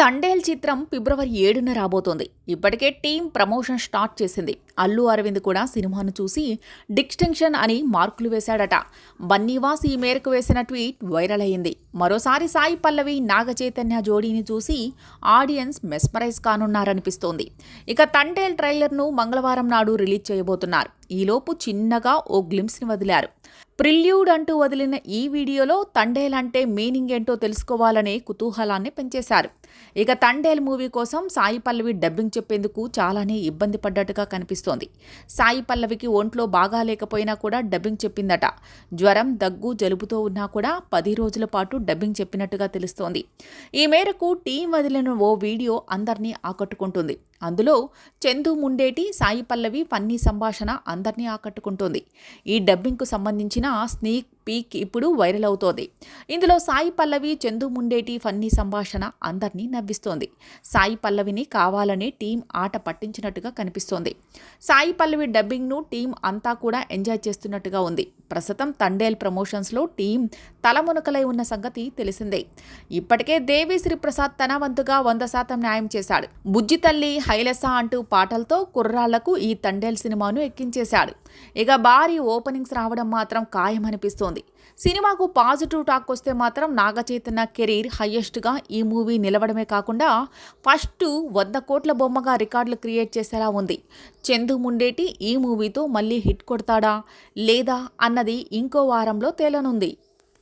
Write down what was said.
తండేల్ చిత్రం ఫిబ్రవరి ఏడున రాబోతోంది. ఇప్పటికే టీం ప్రమోషన్ స్టార్ట్ చేసింది. అల్లు అరవింద్ కూడా సినిమాను చూసి డిస్టింక్షన్ అని మార్కులు వేశాడట. బన్నీవాస్ ఈ మేరకు వేసిన ట్వీట్ వైరల్ అయింది మరోసారి సాయి పల్లవి నాగ చైతన్య జోడీని చూసి ఆడియన్స్ మెస్మరైజ్ కానున్నారనిపిస్తోంది. ఇక తండేల్ ట్రైలర్ను మంగళవారం నాడు రిలీజ్ చేయబోతున్నారు. ఈలోపు చిన్నగా ఓ గ్లిమ్స్ని వదిలారు. ప్రిల్యూడ్ అంటూ వదిలిన ఈ వీడియోలో తండేల్ అంటే మీనింగ్ ఏంటో తెలుసుకోవాలనే కుతూహలాన్ని పెంచేశారు. ఇక తండేల్ మూవీ కోసం సాయి పల్లవి డబ్బింగ్ చెప్పేందుకు చాలానే ఇబ్బంది పడ్డట్టుగా కనిపిస్తోంది. సాయి పల్లవికి ఒంట్లో బాగా లేకపోయినా కూడా డబ్బింగ్ చెప్పిందట. జ్వరం దగ్గు జలుబుతో ఉన్నా కూడా పది రోజుల పాటు డబ్బింగ్ చెప్పినట్టుగా తెలుస్తోంది. ఈ మేరకు టీం వదిలిన ఓ వీడియో అందరినీ ఆకట్టుకుంటుంది. అందులో చందు ముండేటి సాయి పల్లవి ఫన్నీ సంభాషణ అందరినీ ఆకట్టుకుంటోంది. ఈ డబ్బింగ్కు సంబంధించిన స్నీక్ పీక్ ఇప్పుడు వైరల్ అవుతోంది. ఇందులో సాయి పల్లవి చందు ముండేటి ఫన్నీ సంభాషణ అందరినీ నవ్విస్తోంది. సాయి పల్లవిని కావాలని టీం ఆట పట్టించినట్టుగా కనిపిస్తోంది. సాయి పల్లవి డబ్బింగ్ను టీం అంతా కూడా ఎంజాయ్ చేస్తున్నట్టుగా ఉంది. ప్రస్తుతం తండేల్ ప్రమోషన్స్లో టీం తలమునకలై ఉన్న సంగతి తెలిసిందే. ఇప్పటికే దేవిశ్రీ ప్రసాద్ తన వంతుగా వంద శాతం న్యాయం చేశాడు. బుజ్జి తల్లి హైలెస అంటూ పాటలతో కుర్రాళ్ళకు ఈ తండేల్ సినిమాను ఎక్కించేశాడు. ఇక భారీ ఓపెనింగ్స్ రావడం మాత్రం ఖాయమనిపిస్తోంది. సినిమాకు పాజిటివ్ టాక్ వస్తే మాత్రం నాగచైతన్య కెరీర్ హయ్యెస్ట్గా ఈ మూవీ నిలవడమే కాకుండా ఫస్ట్ వంద కోట్ల బొమ్మగా రికార్డులు క్రియేట్ చేసేలా ఉంది. చందు ముండేటి ఈ మూవీతో మళ్ళీ హిట్ కొడతాడా లేదా అన్నది ఇంకో వారంలో తేలనుంది.